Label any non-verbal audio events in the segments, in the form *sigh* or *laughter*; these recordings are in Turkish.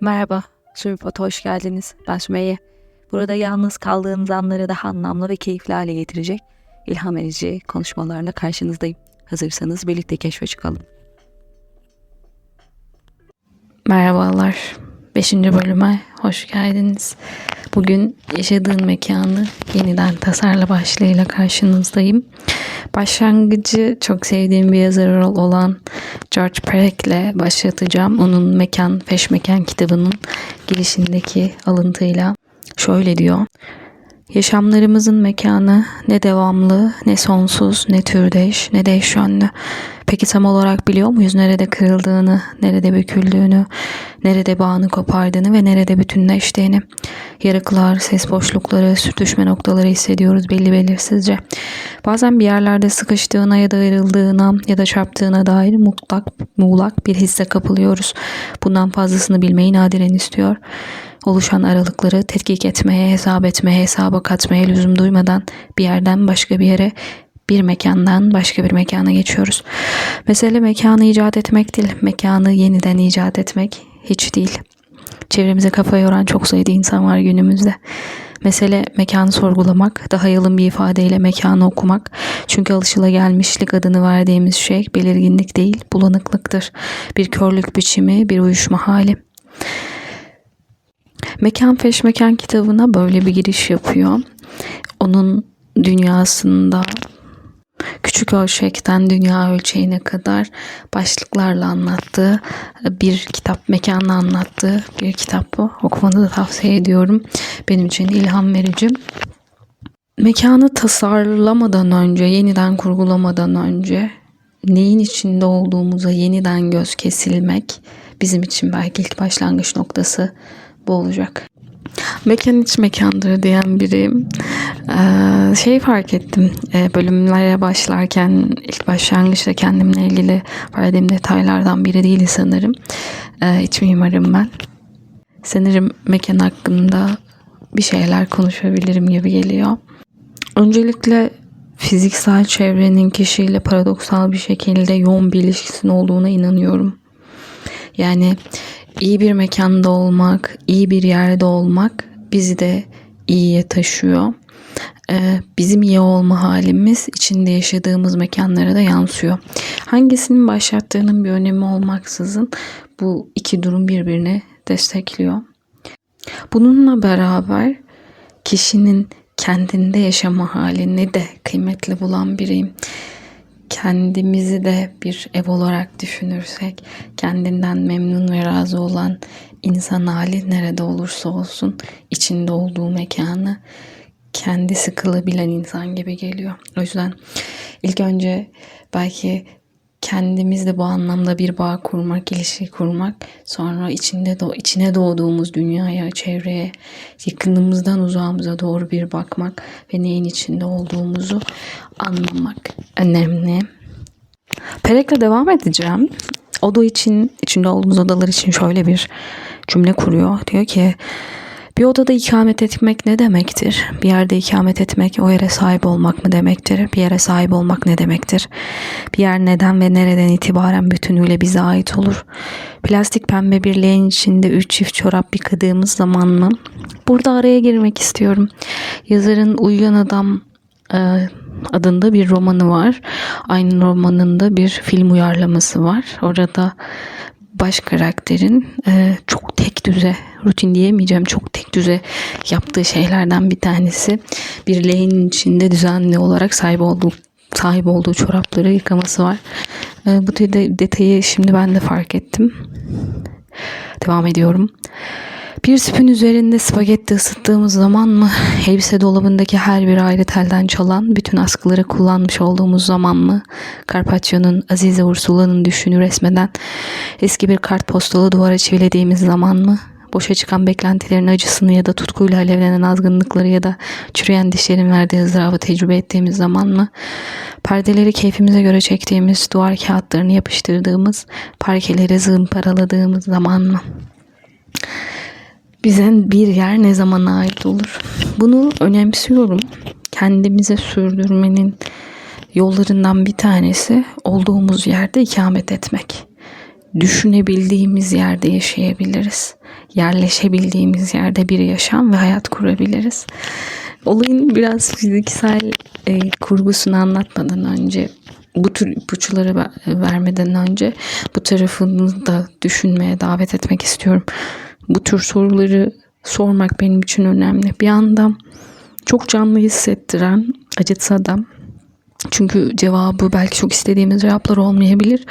Merhaba, Sürpot'a hoş geldiniz. Ben Sümeyye. Burada yalnız kaldığınız anları daha anlamlı ve keyifli hale getirecek ilham verici konuşmalarla karşınızdayım. Hazırsanız birlikte keşfe çıkalım. Merhabalar. 5. bölüme hoş geldiniz. Bugün yaşadığın mekanı yeniden tasarla başlığıyla karşınızdayım. Başlangıcı çok sevdiğim bir yazar olan George Perek'le başlatacağım. Onun Mekan Peş Mekan kitabının girişindeki alıntıyla şöyle diyor. Yaşamlarımızın mekanı ne devamlı, ne sonsuz, ne türdeş, ne de eş yönlü. Peki tam olarak biliyor muyuz nerede kırıldığını, nerede büküldüğünü, nerede bağını kopardığını ve nerede bütünleştiğini? Yarıklar, ses boşlukları, sürtüşme noktaları hissediyoruz belli belirsizce. Bazen bir yerlerde sıkıştığına ya da ayrıldığına ya da çarptığına dair mutlak, muğlak bir hisse kapılıyoruz. Bundan fazlasını bilmeyi nadiren istiyor oluşan aralıkları tetkik etmeye, hesap etmeye, hesaba katmaya lüzum duymadan bir yerden başka bir yere, bir mekandan başka bir mekana geçiyoruz. Mesele mekanı icat etmek değil, mekanı yeniden icat etmek hiç değil. Çevremize kafa yoran çok sayıda insan var günümüzde. Mesele mekanı sorgulamak, daha yalın bir ifadeyle mekanı okumak. Çünkü alışılagelmişlik adını verdiğimiz şey belirginlik değil, bulanıklıktır. Bir körlük biçimi, bir uyuşma hali. Mekan Feş Mekan kitabına böyle bir giriş yapıyor. Onun dünyasında küçük ölçekten dünya ölçeğine kadar başlıklarla anlattığı bir kitap, mekanla anlattığı bir kitap bu. Okumanı da tavsiye ediyorum. Benim için ilham verici. Mekanı tasarlamadan önce, yeniden kurgulamadan önce neyin içinde olduğumuza yeniden göz kesilmek bizim için belki ilk başlangıç noktası bu olacak. Mekan iç mekandır diyen biriyim. Ee, şey fark ettim ee, bölümlere başlarken ilk başlangıçta kendimle ilgili verdiğim detaylardan biri değil sanırım. Ee, iç mimarım ben. Sanırım mekan hakkında bir şeyler konuşabilirim gibi geliyor. Öncelikle fiziksel çevrenin kişiyle paradoksal bir şekilde yoğun bir ilişkisinin olduğuna inanıyorum. Yani iyi bir mekanda olmak, iyi bir yerde olmak bizi de iyiye taşıyor. Ee, bizim iyi olma halimiz içinde yaşadığımız mekanlara da yansıyor. Hangisinin başlattığının bir önemi olmaksızın bu iki durum birbirini destekliyor. Bununla beraber kişinin kendinde yaşama halini de kıymetli bulan biriyim kendimizi de bir ev olarak düşünürsek kendinden memnun ve razı olan insan hali nerede olursa olsun içinde olduğu mekanı kendi sıkılabilen insan gibi geliyor. O yüzden ilk önce belki kendimizle bu anlamda bir bağ kurmak, ilişki kurmak, sonra içinde do içine doğduğumuz dünyaya, çevreye, yakınımızdan uzağımıza doğru bir bakmak ve neyin içinde olduğumuzu anlamak önemli. Perek'le devam edeceğim. Oda için, içinde olduğumuz odalar için şöyle bir cümle kuruyor. Diyor ki bir odada ikamet etmek ne demektir? Bir yerde ikamet etmek o yere sahip olmak mı demektir? Bir yere sahip olmak ne demektir? Bir yer neden ve nereden itibaren bütünüyle bize ait olur? Plastik pembe bir leğen içinde üç çift çorap yıkadığımız zaman mı? Burada araya girmek istiyorum. Yazarın Uyuyan Adam e, adında bir romanı var. Aynı romanında bir film uyarlaması var. Orada baş karakterin e, çok tek düze rutin diyemeyeceğim çok tek düze yaptığı şeylerden bir tanesi bir leğenin içinde düzenli olarak sahip olduğu sahip olduğu çorapları yıkaması var. E, bu de, detayı şimdi ben de fark ettim. Devam ediyorum. Bir süpün üzerinde spagetti ısıttığımız zaman mı, elbise dolabındaki her bir ayrı telden çalan bütün askıları kullanmış olduğumuz zaman mı, Carpaccio'nun Azize Ursula'nın düşünü resmeden eski bir kartpostalı duvara çivilediğimiz zaman mı, boşa çıkan beklentilerin acısını ya da tutkuyla alevlenen azgınlıkları ya da çürüyen dişlerin verdiği ızdırabı tecrübe ettiğimiz zaman mı, perdeleri keyfimize göre çektiğimiz duvar kağıtlarını yapıştırdığımız, parkeleri zımparaladığımız zaman mı? Bize bir yer ne zaman ait olur? Bunu önemsiyorum. Kendimize sürdürmenin yollarından bir tanesi olduğumuz yerde ikamet etmek. düşünebildiğimiz yerde yaşayabiliriz. Yerleşebildiğimiz yerde bir yaşam ve hayat kurabiliriz. Olayın biraz fiziksel e, kurgusunu anlatmadan önce bu tür ipuçları ver- vermeden önce bu tarafını da düşünmeye davet etmek istiyorum. Bu tür soruları sormak benim için önemli. Bir anda çok canlı hissettiren, acıtsa da çünkü cevabı belki çok istediğimiz cevaplar olmayabilir.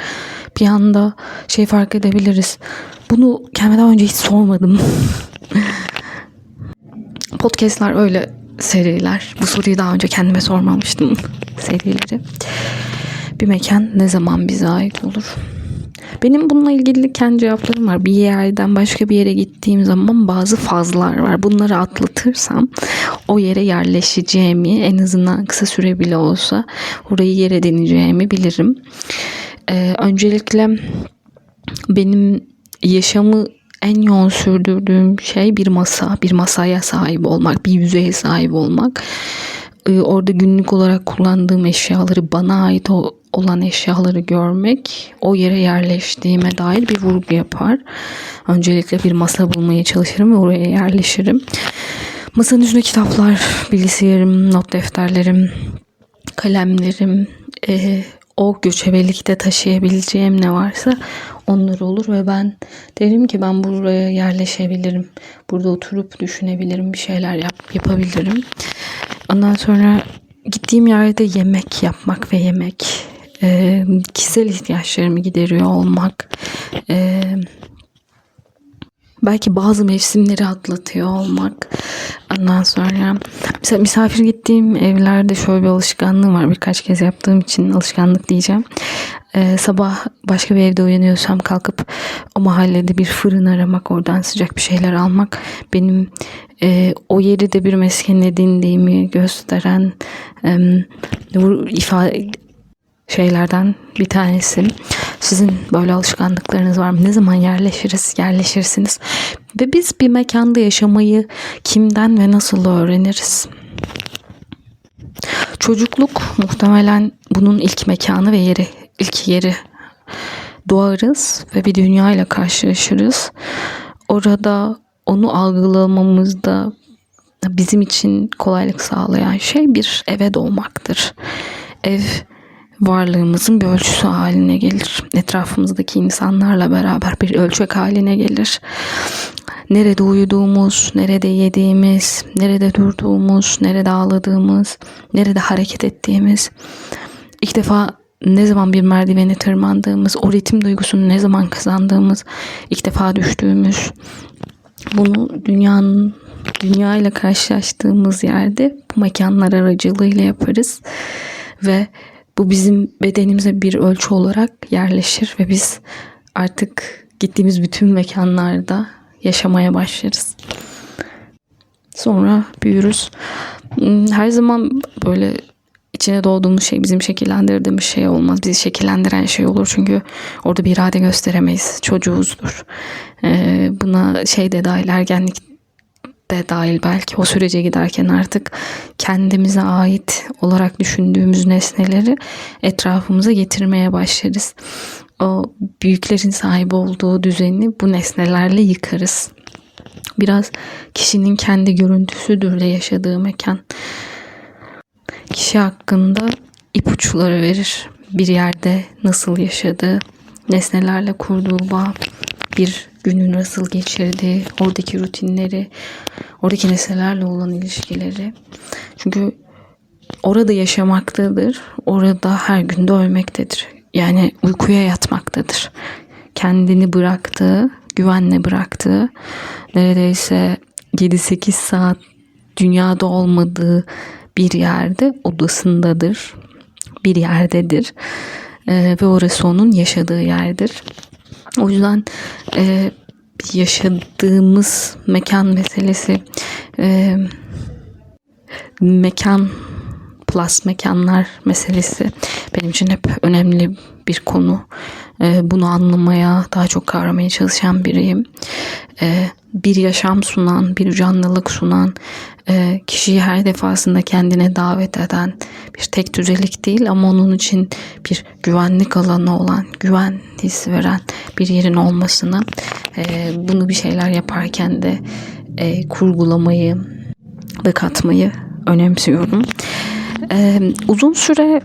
Bir anda şey fark edebiliriz. Bunu kendime önce hiç sormadım. *laughs* Podcast'lar öyle seriler. Bu soruyu daha önce kendime sormamıştım *laughs* serileri. Bir mekan ne zaman bize ait olur? Benim bununla ilgili kendi cevaplarım var. Bir yerden başka bir yere gittiğim zaman bazı fazlar var. Bunları atlatırsam o yere yerleşeceğimi en azından kısa süre bile olsa orayı yer edineceğimi bilirim. Ee, öncelikle benim yaşamı en yoğun sürdürdüğüm şey bir masa, bir masaya sahip olmak, bir yüzeye sahip olmak. Ee, orada günlük olarak kullandığım eşyaları, bana ait o- olan eşyaları görmek, o yere yerleştiğime dair bir vurgu yapar. Öncelikle bir masa bulmaya çalışırım ve oraya yerleşirim. Masanın üstünde kitaplar, bilgisayarım, not defterlerim, kalemlerim, e, o göçebelikte taşıyabileceğim ne varsa onlar olur ve ben derim ki ben buraya yerleşebilirim. Burada oturup düşünebilirim, bir şeyler yap, yapabilirim. Ondan sonra gittiğim yerde yemek yapmak ve yemek, e, kişisel ihtiyaçlarımı gideriyor olmak, e, belki bazı mevsimleri atlatıyor olmak. Ondan sonra mesela misafir gittiğim evlerde şöyle bir alışkanlığım var. Birkaç kez yaptığım için alışkanlık diyeceğim. Ee, sabah başka bir evde uyanıyorsam kalkıp o mahallede bir fırın aramak, oradan sıcak bir şeyler almak benim e, o yeri de bir mesken edindiğimi gösteren e, ifade şeylerden bir tanesi. Sizin böyle alışkanlıklarınız var mı? Ne zaman yerleşiriz, yerleşirsiniz? Ve biz bir mekanda yaşamayı kimden ve nasıl öğreniriz? Çocukluk muhtemelen bunun ilk mekanı ve yeri, ilk yeri. Doğarız ve bir dünya ile karşılaşırız. Orada onu algılamamızda bizim için kolaylık sağlayan şey bir eve doğmaktır. Ev varlığımızın bir ölçüsü haline gelir. Etrafımızdaki insanlarla beraber bir ölçek haline gelir. Nerede uyuduğumuz, nerede yediğimiz, nerede durduğumuz, nerede ağladığımız, nerede hareket ettiğimiz, ilk defa ne zaman bir merdiveni tırmandığımız, o ritim duygusunu ne zaman kazandığımız, ilk defa düştüğümüz, bunu dünyanın dünya ile karşılaştığımız yerde bu mekanlar aracılığıyla yaparız ve bu bizim bedenimize bir ölçü olarak yerleşir ve biz artık gittiğimiz bütün mekanlarda yaşamaya başlarız. Sonra büyürüz. Hmm, Her zaman böyle içine doğduğumuz şey bizim şekillendirdiğimiz şey olmaz. Bizi şekillendiren şey olur çünkü orada bir irade gösteremeyiz. Çocuğuzdur. Ee, buna şey de dahil ergenlik de dahil belki o sürece giderken artık kendimize ait olarak düşündüğümüz nesneleri etrafımıza getirmeye başlarız. O büyüklerin sahip olduğu düzeni bu nesnelerle yıkarız. Biraz kişinin kendi görüntüsüdür de yaşadığı mekan. Kişi hakkında ipuçları verir. Bir yerde nasıl yaşadığı, nesnelerle kurduğu bağ, bir günü nasıl geçirdiği, oradaki rutinleri, oradaki nesnelerle olan ilişkileri. Çünkü orada yaşamaktadır, orada her günde ölmektedir. Yani uykuya yatmaktadır. Kendini bıraktığı, güvenle bıraktığı, neredeyse 7-8 saat dünyada olmadığı bir yerde odasındadır. Bir yerdedir. Ee, ve orası onun yaşadığı yerdir. O yüzden e, yaşadığımız mekan meselesi e, mekan plus mekanlar meselesi benim için hep önemli bir konu. E, bunu anlamaya, daha çok kavramaya çalışan biriyim. E, bir yaşam sunan, bir canlılık sunan, e, kişiyi her defasında kendine davet eden bir tek düzelik değil ama onun için bir güvenlik alanı olan, güven hissi veren bir yerin olmasını, e, bunu bir şeyler yaparken de e, kurgulamayı ve katmayı önemsiyorum. E, uzun süre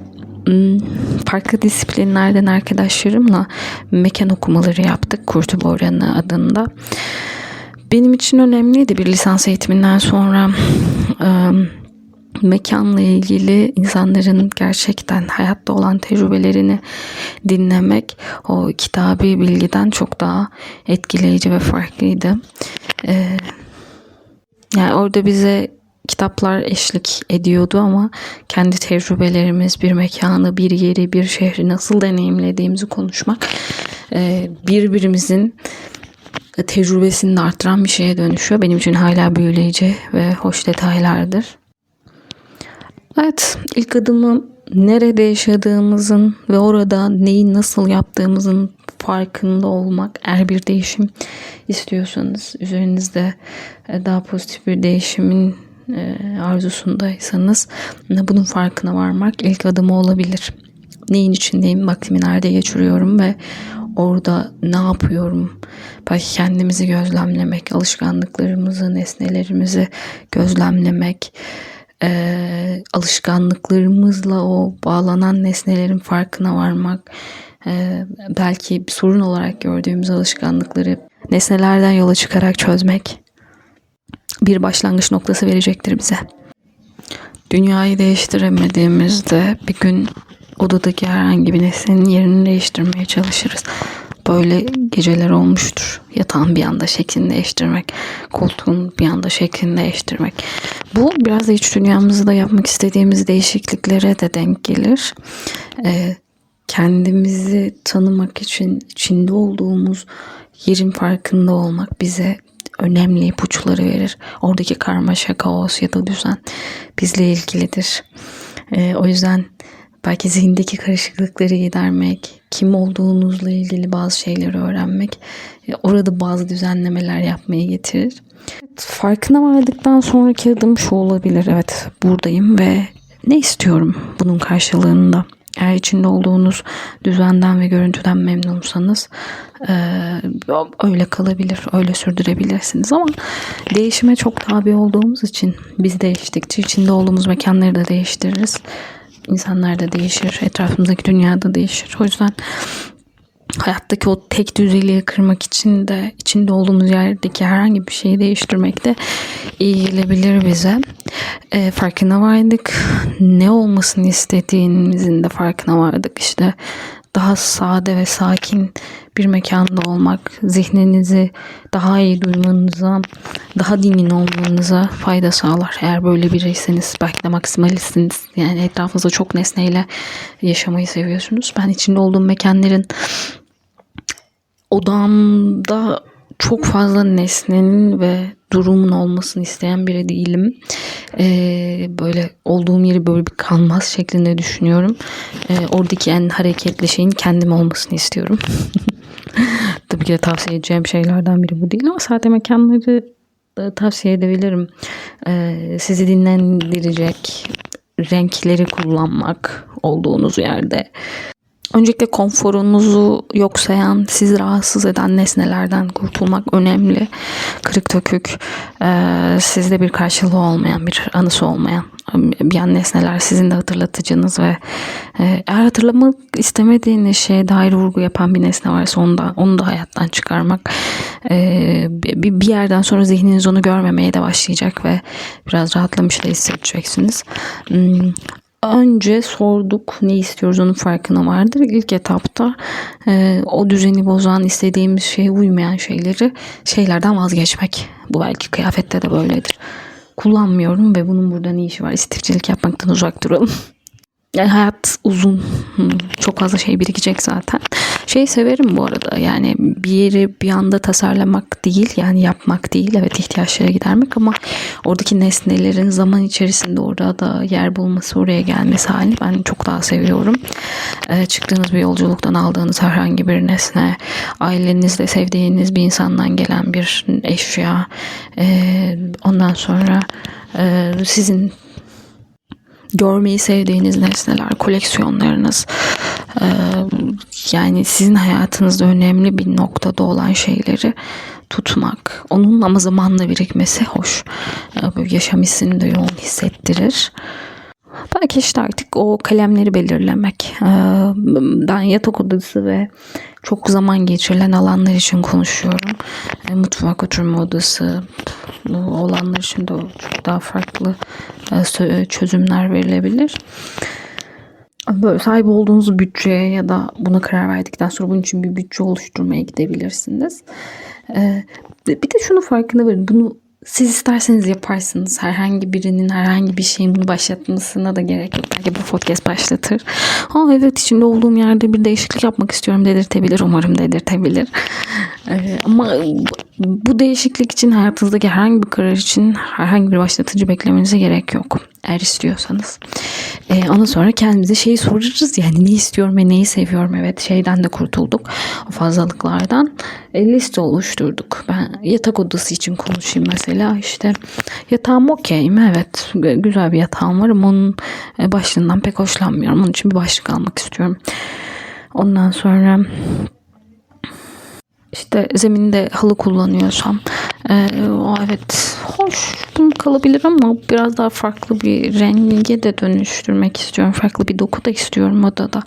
farklı disiplinlerden arkadaşlarımla mekan okumaları yaptık Kurtu Boranı adında. Benim için önemliydi bir lisans eğitiminden sonra mekanla ilgili insanların gerçekten hayatta olan tecrübelerini dinlemek o kitabi bilgiden çok daha etkileyici ve farklıydı. Yani orada bize kitaplar eşlik ediyordu ama kendi tecrübelerimiz, bir mekanı, bir yeri, bir şehri nasıl deneyimlediğimizi konuşmak e, birbirimizin tecrübesini de arttıran bir şeye dönüşüyor. Benim için hala büyüleyici ve hoş detaylardır. Evet, ilk adımı nerede yaşadığımızın ve orada neyi nasıl yaptığımızın farkında olmak. Eğer bir değişim istiyorsanız, üzerinizde daha pozitif bir değişimin e, arzusundaysanız bunun farkına varmak ilk adımı olabilir. Neyin içindeyim, vaktimi nerede geçiriyorum ve orada ne yapıyorum? Belki kendimizi gözlemlemek, alışkanlıklarımızı, nesnelerimizi gözlemlemek, e, alışkanlıklarımızla o bağlanan nesnelerin farkına varmak, e, belki bir sorun olarak gördüğümüz alışkanlıkları nesnelerden yola çıkarak çözmek bir başlangıç noktası verecektir bize. Dünyayı değiştiremediğimizde bir gün odadaki herhangi bir nesnenin yerini değiştirmeye çalışırız. Böyle geceler olmuştur. Yatağın bir anda şeklini değiştirmek, koltuğun bir anda şeklini değiştirmek. Bu biraz da iç dünyamızda yapmak istediğimiz değişikliklere de denk gelir. Ee, kendimizi tanımak için içinde olduğumuz yerin farkında olmak bize önemli ipuçları verir. Oradaki karmaşa, kaos ya da düzen bizle ilgilidir. Ee, o yüzden belki zihindeki karışıklıkları gidermek, kim olduğunuzla ilgili bazı şeyleri öğrenmek, e, orada bazı düzenlemeler yapmayı getirir. Farkına vardıktan sonraki adım şu olabilir. Evet buradayım ve ne istiyorum bunun karşılığında? Eğer içinde olduğunuz düzenden ve görüntüden memnunsanız e, öyle kalabilir, öyle sürdürebilirsiniz. Ama değişime çok tabi olduğumuz için biz değiştikçe içinde olduğumuz mekanları da değiştiririz. İnsanlar da değişir, etrafımızdaki dünyada değişir. O yüzden hayattaki o tek düzeliği kırmak için de içinde olduğumuz yerdeki herhangi bir şeyi değiştirmek de iyi gelebilir bize. E, farkına vardık. Ne olmasını istediğimizin de farkına vardık. İşte daha sade ve sakin bir mekanda olmak, zihninizi daha iyi duymanıza, daha dingin olmanıza fayda sağlar. Eğer böyle biriyseniz, belki de maksimalistsiniz. Yani etrafınızda çok nesneyle yaşamayı seviyorsunuz. Ben içinde olduğum mekanların odamda çok fazla nesnenin ve durumun olmasını isteyen biri değilim. Ee, böyle olduğum yeri böyle bir kalmaz şeklinde düşünüyorum. Ee, oradaki en hareketli şeyin kendim olmasını istiyorum. *laughs* Tabii ki de tavsiye edeceğim şeylerden biri bu değil ama sade mekanları da tavsiye edebilirim. Ee, sizi dinlendirecek renkleri kullanmak olduğunuz yerde Öncelikle konforunuzu yok sayan, sizi rahatsız eden nesnelerden kurtulmak önemli. Kırık dökük, e, sizde bir karşılığı olmayan, bir anısı olmayan bir an nesneler sizin de hatırlatıcınız ve eğer hatırlamak istemediğiniz şeye dair vurgu yapan bir nesne varsa onu da, onu da hayattan çıkarmak e, bir, bir yerden sonra zihniniz onu görmemeye de başlayacak ve biraz rahatlamış da hissedeceksiniz. Önce sorduk ne istiyoruz onun farkına vardır. İlk etapta e, o düzeni bozan, istediğimiz şeye uymayan şeyleri şeylerden vazgeçmek. Bu belki kıyafette de böyledir. Kullanmıyorum ve bunun burada ne işi var? İstifçilik yapmaktan uzak duralım. *laughs* Yani hayat uzun. Çok fazla şey birikecek zaten. Şey severim bu arada. Yani bir yeri bir anda tasarlamak değil. Yani yapmak değil. Evet ihtiyaçlara gidermek ama oradaki nesnelerin zaman içerisinde orada yer bulması, oraya gelmesi halini ben çok daha seviyorum. Ee, çıktığınız bir yolculuktan aldığınız herhangi bir nesne, ailenizde sevdiğiniz bir insandan gelen bir eşya, ee, ondan sonra e, sizin görmeyi sevdiğiniz nesneler, koleksiyonlarınız, e, yani sizin hayatınızda önemli bir noktada olan şeyleri tutmak, onun ama zamanla birikmesi hoş. E, yaşam hissini de yoğun hissettirir. Belki işte artık o kalemleri belirlemek. E, ben yatak odası ve çok zaman geçirilen alanlar için konuşuyorum. E, mutfak oturma odası olanlar için de çok daha farklı e, çözümler verilebilir. Böyle sahip olduğunuz bütçeye ya da buna karar verdikten sonra bunun için bir bütçe oluşturmaya gidebilirsiniz. E, bir de şunu farkında varın. Bunu siz isterseniz yaparsınız. Herhangi birinin herhangi bir şeyin bunu başlatmasına da gerek yok. Belki bu podcast başlatır. Ha evet içinde olduğum yerde bir değişiklik yapmak istiyorum dedirtebilir. Umarım dedirtebilir. *laughs* Ee, ama bu değişiklik için hayatınızdaki herhangi bir karar için herhangi bir başlatıcı beklemenize gerek yok. Eğer istiyorsanız. Ee, ondan sonra kendimize şeyi sorarız yani ne istiyorum ve neyi seviyorum. Evet şeyden de kurtulduk. O fazlalıklardan. E, liste oluşturduk. Ben yatak odası için konuşayım mesela. işte yatağım okey mi? Evet güzel bir yatağım var ama onun e, başlığından pek hoşlanmıyorum. Onun için bir başlık almak istiyorum. Ondan sonra işte zeminde halı kullanıyorsam e, o evet hoş kalabilir ama biraz daha farklı bir renge de dönüştürmek istiyorum. Farklı bir doku da istiyorum odada.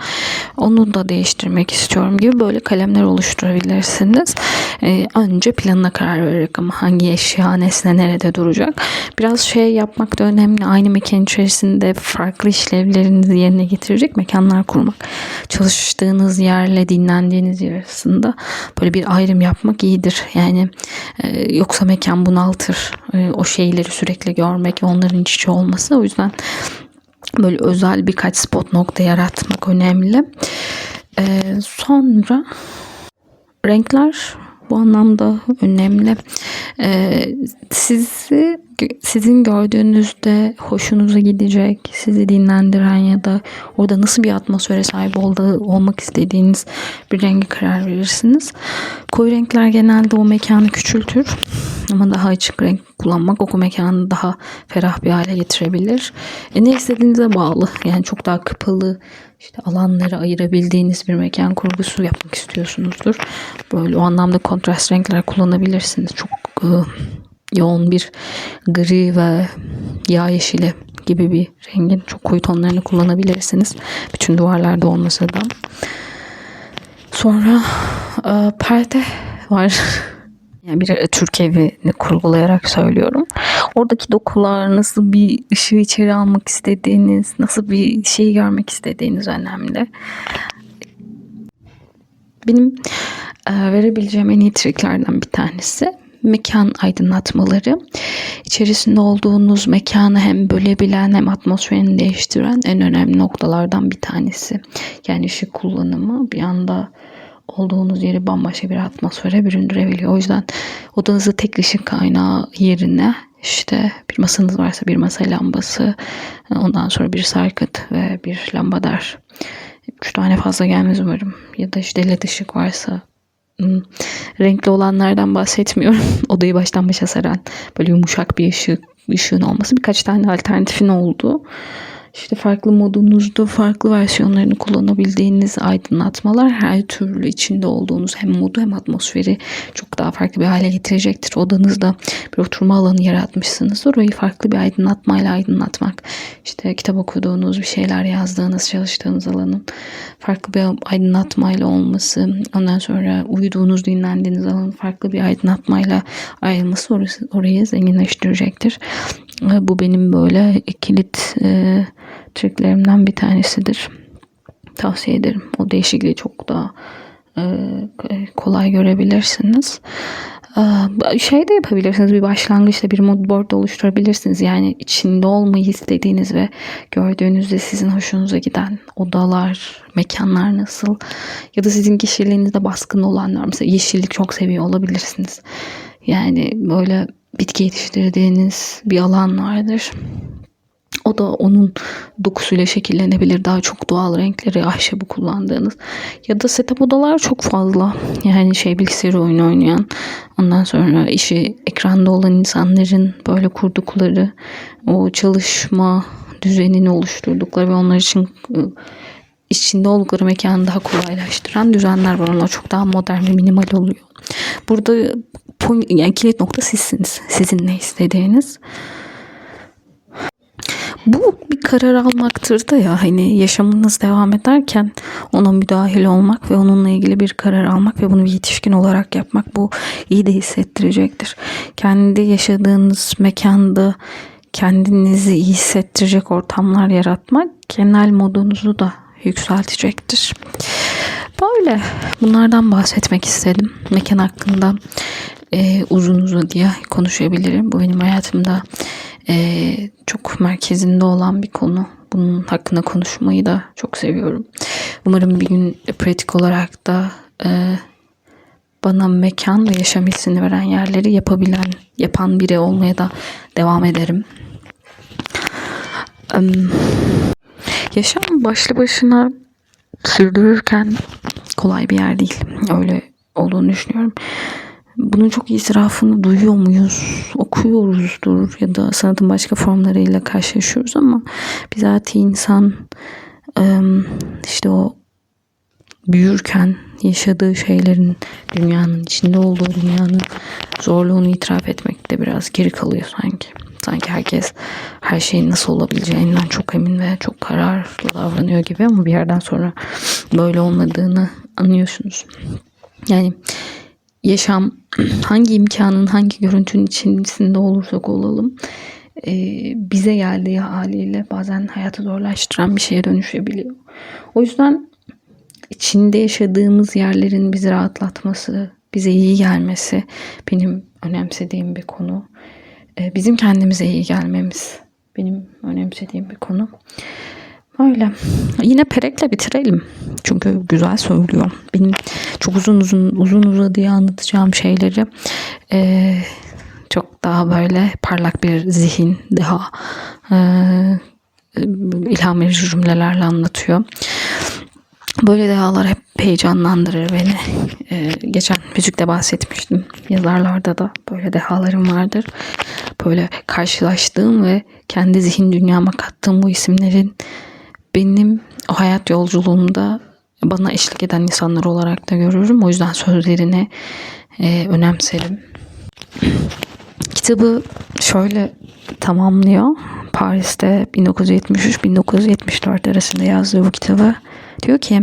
Onu da değiştirmek istiyorum gibi böyle kalemler oluşturabilirsiniz. E, önce planına karar vererek ama hangi eşya, nesne nerede duracak. Biraz şey yapmak da önemli. Aynı mekan içerisinde farklı işlevlerinizi yerine getirecek mekanlar kurmak. Çalıştığınız yerle dinlendiğiniz yer arasında böyle bir ayrım yapmak iyidir. Yani e, yoksa mekan bunaltır. E, o şeyleri sürekli görmek ve onların iç içe olması. O yüzden böyle özel birkaç spot nokta yaratmak önemli. E, sonra renkler bu anlamda önemli. Ee, sizi sizin gördüğünüzde hoşunuza gidecek, sizi dinlendiren ya da orada nasıl bir atmosfere sahip olduğu, olmak istediğiniz bir rengi karar verirsiniz. Koyu renkler genelde o mekanı küçültür ama daha açık renk kullanmak o mekanı daha ferah bir hale getirebilir. E, ne istediğinize bağlı. Yani çok daha kapalı işte alanları ayırabildiğiniz bir mekan kurgusu yapmak istiyorsunuzdur. Böyle o anlamda kontrast renkler kullanabilirsiniz. Çok e, yoğun bir gri ve yağ yeşili gibi bir rengin çok koyu tonlarını kullanabilirsiniz. Bütün duvarlarda olmasa da. Sonra e, perde var. *laughs* Yani bir Türk evini kurgulayarak söylüyorum. Oradaki dokular nasıl bir ışığı içeri almak istediğiniz, nasıl bir şeyi görmek istediğiniz önemli. Benim e, verebileceğim en iyi triklerden bir tanesi mekan aydınlatmaları. İçerisinde olduğunuz mekanı hem bölebilen hem atmosferini değiştiren en önemli noktalardan bir tanesi. Yani ışık kullanımı bir anda olduğunuz yeri bambaşka bir atmosfere büründürebiliyor. O yüzden odanızda tek ışık kaynağı yerine işte bir masanız varsa bir masa lambası, ondan sonra bir sarkıt ve bir lambader. Üç tane fazla gelmez umarım. Ya da işte led ışık varsa renkli olanlardan bahsetmiyorum. *laughs* Odayı baştan başa saran böyle yumuşak bir ışık, ışığın olması birkaç tane alternatifin olduğu işte farklı modunuzda farklı versiyonlarını kullanabildiğiniz aydınlatmalar her türlü içinde olduğunuz hem modu hem atmosferi çok daha farklı bir hale getirecektir. Odanızda bir oturma alanı yaratmışsınız. Orayı farklı bir aydınlatmayla aydınlatmak. İşte kitap okuduğunuz, bir şeyler yazdığınız, çalıştığınız alanın farklı bir aydınlatmayla olması. Ondan sonra uyuduğunuz, dinlendiğiniz alanın farklı bir aydınlatmayla ayrılması orası, orayı zenginleştirecektir. Bu benim böyle kilit e, triklerimden bir tanesidir. Tavsiye ederim. O değişikliği çok daha e, kolay görebilirsiniz. Ee, Şey de yapabilirsiniz bir başlangıçta bir mood board oluşturabilirsiniz. Yani içinde olmayı istediğiniz ve gördüğünüzde sizin hoşunuza giden odalar, mekanlar nasıl ya da sizin kişiliğinizde baskın olanlar mesela yeşillik çok seviyor olabilirsiniz. Yani böyle bitki yetiştirdiğiniz bir alan vardır. O da onun dokusuyla şekillenebilir. Daha çok doğal renkleri, ahşabı kullandığınız. Ya da setup odalar çok fazla. Yani şey bilgisayar oyunu oynayan. Ondan sonra işi ekranda olan insanların böyle kurdukları o çalışma düzenini oluşturdukları ve onlar için ıı, içinde oldukları mekanı daha kolaylaştıran düzenler var. Onlar çok daha modern ve minimal oluyor. Burada yani kilit nokta sizsiniz. Sizin ne istediğiniz. Bu bir karar almaktır da ya hani yaşamınız devam ederken ona müdahil olmak ve onunla ilgili bir karar almak ve bunu bir yetişkin olarak yapmak bu iyi de hissettirecektir. Kendi yaşadığınız mekanda kendinizi iyi hissettirecek ortamlar yaratmak genel modunuzu da yükseltecektir. Böyle bunlardan bahsetmek istedim. Mekan hakkında e, uzun uzadıya konuşabilirim. Bu benim hayatımda e, çok merkezinde olan bir konu. Bunun hakkında konuşmayı da çok seviyorum. Umarım bir gün pratik olarak da e, bana mekan ve yaşam hissini veren yerleri yapabilen, yapan biri olmaya da devam ederim. Em, Yaşam başlı başına sürdürürken kolay bir yer değil. Öyle olduğunu düşünüyorum. Bunun çok israfını duyuyor muyuz? Okuyoruzdur ya da sanatın başka formlarıyla karşılaşıyoruz ama bizatihi insan işte o büyürken yaşadığı şeylerin dünyanın içinde olduğu dünyanın zorluğunu itiraf etmekte biraz geri kalıyor sanki. Sanki herkes her şeyin nasıl olabileceğinden çok emin ve çok kararlı davranıyor gibi ama bir yerden sonra böyle olmadığını anlıyorsunuz. Yani yaşam hangi imkanın hangi görüntünün içerisinde olursak olalım e, bize geldiği haliyle bazen hayatı zorlaştıran bir şeye dönüşebiliyor. O yüzden içinde yaşadığımız yerlerin bizi rahatlatması, bize iyi gelmesi benim önemsediğim bir konu. E, bizim kendimize iyi gelmemiz benim önemsediğim bir konu. Öyle. Yine perekle bitirelim. Çünkü güzel söylüyor. Benim çok uzun uzun uzun uzadıya anlatacağım şeyleri e, çok daha böyle parlak bir zihin, daha e, ilham verici cümlelerle anlatıyor. Böyle dehalar hep heyecanlandırır beni. Ee, geçen müzikte bahsetmiştim. Yazarlarda da böyle dehalarım vardır. Böyle karşılaştığım ve kendi zihin dünyama kattığım bu isimlerin benim o hayat yolculuğumda bana eşlik eden insanlar olarak da görürüm. O yüzden sözlerini e, önemserim. Kitabı şöyle tamamlıyor. Paris'te 1973-1974 arasında yazdığı bu kitabı. Diyor ki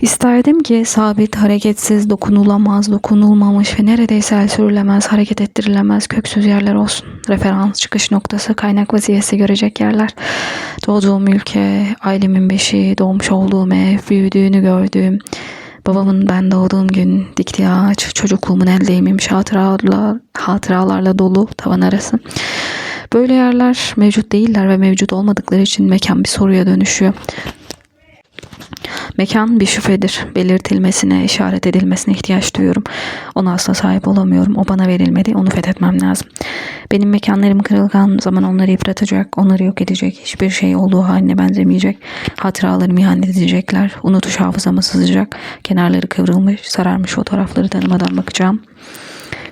isterdim ki sabit, hareketsiz, dokunulamaz, dokunulmamış ve neredeyse el sürülemez, hareket ettirilemez köksüz yerler olsun. Referans, çıkış noktası, kaynak vaziyeti görecek yerler. Doğduğum ülke, ailemin beşiği, doğmuş olduğum ev, büyüdüğünü gördüğüm, babamın ben doğduğum gün diktiği ağaç, çocukluğumun el değmemiş hatıralarla, hatıralarla dolu tavan arası. Böyle yerler mevcut değiller ve mevcut olmadıkları için mekan bir soruya dönüşüyor. Mekan bir şüphedir. Belirtilmesine, işaret edilmesine ihtiyaç duyuyorum. Ona asla sahip olamıyorum. O bana verilmedi. Onu fethetmem lazım. Benim mekanlarım kırılgan zaman onları yıpratacak, onları yok edecek. Hiçbir şey olduğu haline benzemeyecek. Hatıralarımı ihanet edecekler. Unutuş hafızama sızacak. Kenarları kıvrılmış, sararmış fotoğrafları tanımadan bakacağım.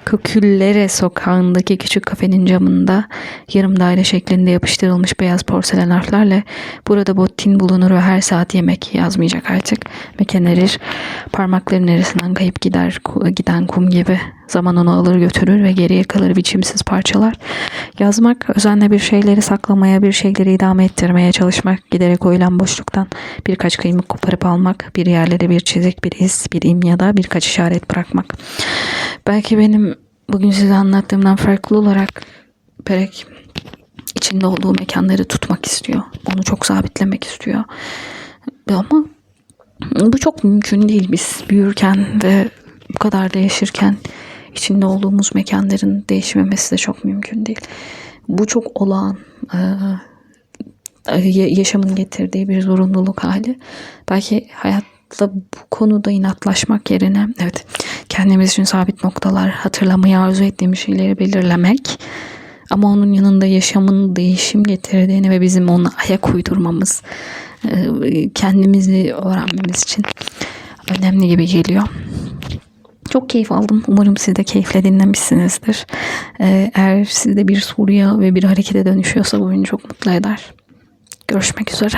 Köküllere sokağındaki küçük kafenin camında yarım daire şeklinde yapıştırılmış beyaz porselen harflerle burada bottin bulunur ve her saat yemek yazmayacak artık. Mekan erir. Parmakların arasından kayıp gider giden kum gibi. Zaman onu alır götürür ve geriye kalır biçimsiz parçalar. Yazmak, özenle bir şeyleri saklamaya, bir şeyleri idame ettirmeye çalışmak, giderek koyulan boşluktan birkaç kıymık koparıp almak, bir yerlere bir çizik, bir iz, bir im ya da birkaç işaret bırakmak. Belki benim bugün size anlattığımdan farklı olarak Perek içinde olduğu mekanları tutmak istiyor. Onu çok sabitlemek istiyor. Ama bu çok mümkün değil biz büyürken ve bu kadar değişirken içinde olduğumuz mekanların değişmemesi de çok mümkün değil. Bu çok olağan. Ya- yaşamın getirdiği bir zorunluluk hali. Belki hayatta bu konuda inatlaşmak yerine evet kendimiz için sabit noktalar hatırlamayı arzu ettiğimiz şeyleri belirlemek ama onun yanında yaşamın değişim getirdiğini ve bizim ona ayak uydurmamız e, kendimizi öğrenmemiz için önemli gibi geliyor. Çok keyif aldım. Umarım siz de keyifle dinlemişsinizdir. Ee, eğer sizde bir soruya ve bir harekete dönüşüyorsa bu beni çok mutlu eder. Görüşmek üzere.